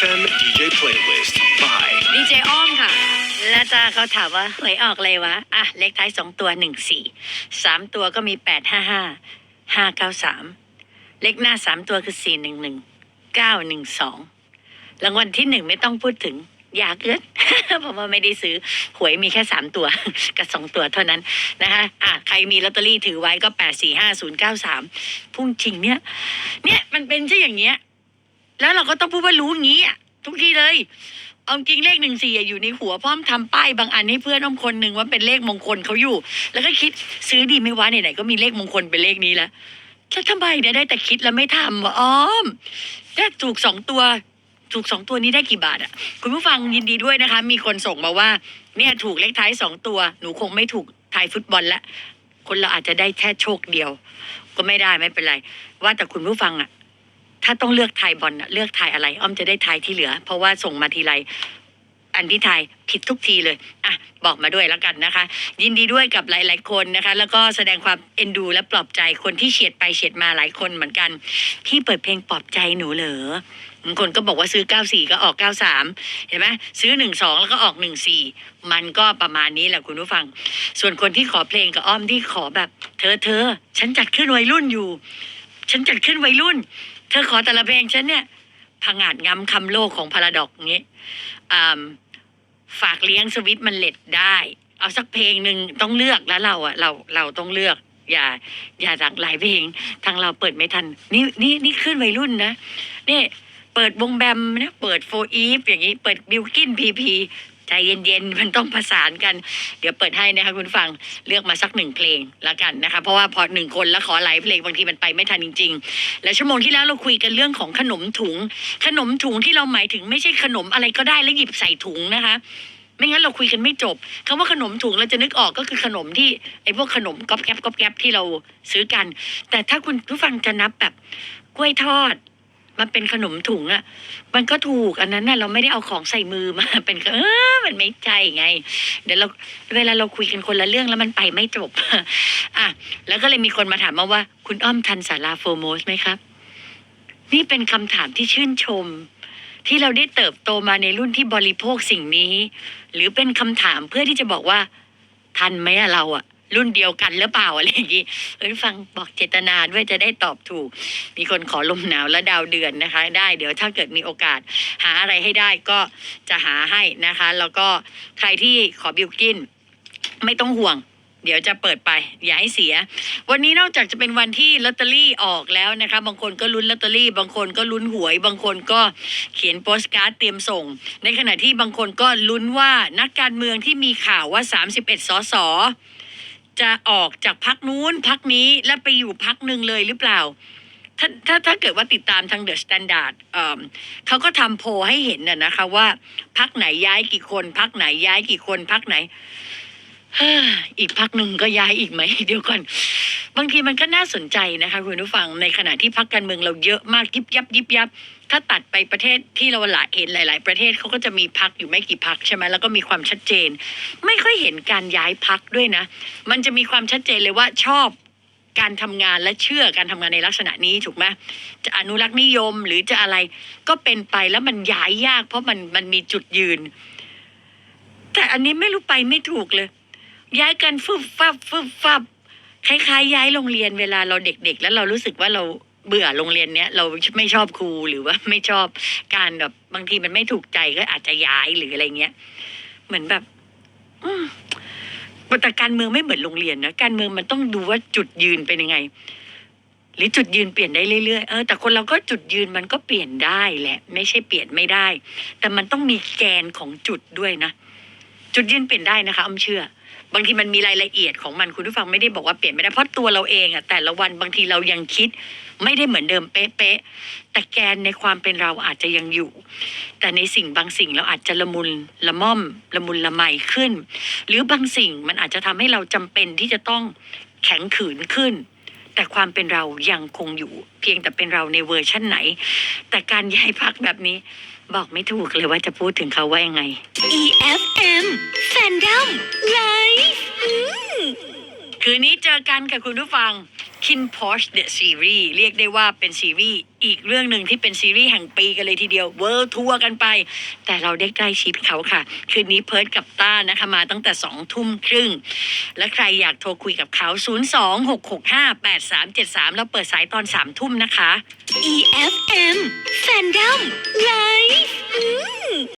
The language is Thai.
FM DJ playlist by ดีเจอ้อมค่ะ แล้วจ้าเขาถามว่าหวยออกเลยวะ อะ เลขท้ายสองตัวหนึ่งสี่สามตัวก็มีแปดห้าห้าห้าเก้าสามเลขหน้าสามตัวคือสี่หนึ่งหนึ่งเก้าหนึ่งสองรางวัลที่หนึ่งไม่ต้องพูดถึง อยากเกินเพราะว่าไม่ได้ซื้อหวยมีแค่สามตัว กับสองตัวเท่านั้นนะคะอะใครมีลอตเตอรี่ถือไว้ก็แปดสี่ห้าศูนย์เก้าสามพุ่งจริงเนี่ย เนี่ยมันเป็นใช่อย่างเงี้ย แล้วเราก็ต้องพูดว่ารู้อย่างงี้อะทุกทีเลย เอาจริงเลขหนึ่งสี่อยู่ในหัวพร้อมทำป้ายบางอันให้เพื่อนอ้อมคนหนึ่งว่าเป็นเลขมงคลเขาอยู่ แล้วก็คิดซื้อดีไหม่วะไหนๆก็มีเลขมงคลเป็นเลขนี้แล้วแล้วทำไมเนี่ยได้แต่คิดแล้วไม่ทำวะอ้อมได้ถูกสองตัวถูกสองตัวนี้ได้กี่บาทอะ คุณผู้ฟังยินดีด้วยนะคะ มีคนส่งมาว่า เนี่ยถูกเลขท้ายสองตัว หนูคงไม่ถูกทายฟุตบอลละ คนเราอาจจะได้แค่โชคเดียว ก็ไม่ได้ไม่เป็นไร ว่าแต่คุณผู้ฟังอะ ถ้าต้องเลือกทายบอลเลือกทายอะไร อ้อมจะได้ทายที่เหลือ เพราะว่าส่งมาทีไรอันที่ทายผิดทุกทีเลยอะบอกมาด้วยแล้วกันนะคะ ยินดีด้วยกับหลาย ๆ คนนะคะ แล้วก็แสดงความเอ็นดู และปลอบใจคนที่เฉียดไปเฉียดมาหลายคนเหมือนกัน พี่เปิดเพลงปลอบใจหนูเหรอบางคนก็บอกว่าซื้อ 94 ก็ออก 93 เห็นไหมซื้อ 12 แล้วก็ออก 14 มันก็ประมาณนี้แหละคุณผู้ฟัง ส่วนคนที่ขอเพลงกับอ้อมที่ขอแบบ เธอเธอฉันจัดขึ้นวัยรุ่นอยู่ ฉันจัดขึ้นวัยรุ่น เธอขอแต่ละเพลงฉันเนี่ยผงาดงำคำโลกของพาราดอกอย่างงี้ฝากเลี้ยงสวิตมันเล็ดได้ เอาสักเพลงหนึ่งต้องเลือกแล้วเราอะเราเราต้องเลือก อย่า อย่าสั่งหลายเพลง ทางเราเปิดไม่ทัน นี่นี่นี่ขึ้นวัยรุ่นนะนี่เปิดวงแบมนะเปิดโฟอีฟอย่างนี้ เปิดบิวกินพีพี ใจเย็นๆ มันต้องประสานกัน เดี๋ยวเปิดให้นะคะคุณฟังเลือกมาสักหนึ่งเพลงแล้วกันนะคะ เพราะว่าพอหนึ่งคนแล้วขอหลายเพลงบางทีมันไปไม่ทันจริง ๆ และชั่วโมงที่แล้วเราคุยกันเรื่องของขนมถุง ขนมถุงที่เราหมายถึงไม่ใช่ขนมอะไรก็ได้แล้วหยิบใส่ถุงนะคะไม่งั้นเราคุยกันไม่จบคำว่าขนมถุงเราจะนึกออกก็คือขนมที่ไอ้พวกขนมก๊อบแก๊บก๊อบแก๊บที่เราซื้อกัน แต่ถ้าคุณผู้ฟังจะนับแบบกล้วยทอด มันเป็นขนมถุงอะมันก็ถูกอันนั้นน่ะเราไม่ได้เอาของใส่มือมาเป็นเออมันไม่ใช่ไง เดี๋ยวเราเวลาเราคุยกันคนละเรื่องแล้วมันไปไม่จบอะแล้วก็เลยมีคนมาถามมาว่า คุณอ้อมทันสาราโฟโมสไหมครับ นี่เป็นคำถามที่ชื่นชม ที่เราได้เติบโตมาในรุ่นที่บริโภคสิ่งนี้ หรือเป็นคำถามเพื่อที่จะบอกว่า ทันไหมอะเราอะ รุ่นเดียวกันหรือเปล่าอะไรอย่างงี้เอ้ยฟังบอกเจตนาด้วยจะได้ตอบถูก มีคนขอลมหนาวและดาวเดือนนะคะ ได้เดี๋ยวถ้าเกิดมีโอกาส หาอะไรให้ได้ก็จะหาให้นะคะ แล้วก็ใครที่ขอบิวกิน ไม่ต้องห่วงเดี๋ยวจะเปิดไป อย่าให้เสีย วันนี้นอกจากจะเป็นวันที่ลอตเตอรี่ออกแล้วนะคะ บางคนก็ลุ้นลอตเตอรี่ บางคนก็ลุ้นหวย บางคนก็เขียนโปสการ์ดเตรียมส่ง ในขณะที่บางคนก็ลุ้นว่านักการเมืองที่มีข่าวว่า 31สส จะออกจากพักนู้นพักนี้และไปอยู่พักหนึ่งเลยหรือเปล่า ถ้าถ้าถ้าเกิดว่าติดตามทางเดอะสแตนดาร์ดเขาก็ทำโพให้เห็นน่ะนะคะว่า พักไหนย้ายกี่คน พักไหนย้ายกี่คน พักไหน อีกพักหนึ่งก็ย้ายอีกไหมเดี๋ยวก่อน บางทีมันก็น่าสนใจนะคะคุณผู้ฟังในขณะที่พักการเมืองเราเยอะมากยิบยับยิบยับ ถ้าตัดไปประเทศที่เราหลาเห็นหลาย ๆ ประเทศเขาก็จะมีพักอยู่ไม่กี่พักใช่ไหมแล้วก็มีความชัดเจน ไม่ค่อยเห็นการย้ายพักด้วยนะ มันจะมีความชัดเจนเลยว่าชอบการทำงานและเชื่อการทำงานในลักษณะนี้ถูกไหมจะอนุรักษ์นิยมหรือจะอะไรก็เป็นไปแล้วมันย้ายยาก เพราะมันมันมีจุดยืน แต่อันนี้ไม่รู้ไปไม่ถูกเลย ย้ายกันฟึบฟับฟึบฟับคล้ายๆ ย้ายโรงเรียนเวลาเราเด็ก ๆ แล้วเรารู้สึกว่าเราเบื่อโรงเรียนเนี้ยเราไม่ชอบครูหรือว่าไม่ชอบการแบบบางทีมันไม่ถูกใจก็อาจจะย้ายหรืออะไรเงี้ย เหมือนแบบแต่การเมืองไม่เหมือนโรงเรียนนะการเมืองมันต้องดูว่าจุดยืนเป็นยังไง หรือจุดยืนเปลี่ยนได้เรื่อยๆเออแต่คนเราก็จุดยืนมันก็เปลี่ยนได้แหละ ไม่ใช่เปลี่ยนไม่ได้ แต่มันต้องมีแกนของจุดด้วยนะจุดยืนเปลี่ยนได้นะคะอ้อมเชื่อ บางทีมันมีรายละเอียดของมันคุณผู้ฟังไม่ได้บอกว่าเปลี่ยนไม่ได้เพราะตัวเราเองอะแต่ละวันบางทีเรายังคิด ไม่ได้เหมือนเดิมเป๊ะๆแต่แกนในความเป็นเราอาจจะยังอยู่ แต่ในสิ่งบางสิ่งเราอาจจะละมุนละม่อมละมุนละไมขึ้น หรือบางสิ่งมันอาจจะทำให้เราจำเป็นที่จะต้องแข็งขืนขึ้น แต่ความเป็นเรายังคงอยู่ เพียงแต่เป็นเราในเวอร์ชั่นไหน แต่การย้ายพักแบบนี้ บอกไม่ถูกเลยว่าจะพูดถึงเขาว่ายังไง EFM Fandom Life คืนนี้เจอกันกับคุณผู้ฟัง Kin Porsche The Series เรียกได้ว่าเป็นซีรีส์อีกเรื่องหนึ่งที่เป็นซีรีส์แห่งปีกันเลยทีเดียวเวิร์ทัวร์กันไป แต่เราได้ใกล้ชิดเขาค่ะ คืนนี้เพิร์ดกับต้านะคะมาตั้งแต่สองทุ่มครึ่ง และใครอยากโทรคุยกับเขา 026658373 แล้วเปิดสายตอนสามทุ่มนะคะ EFM Fandom Live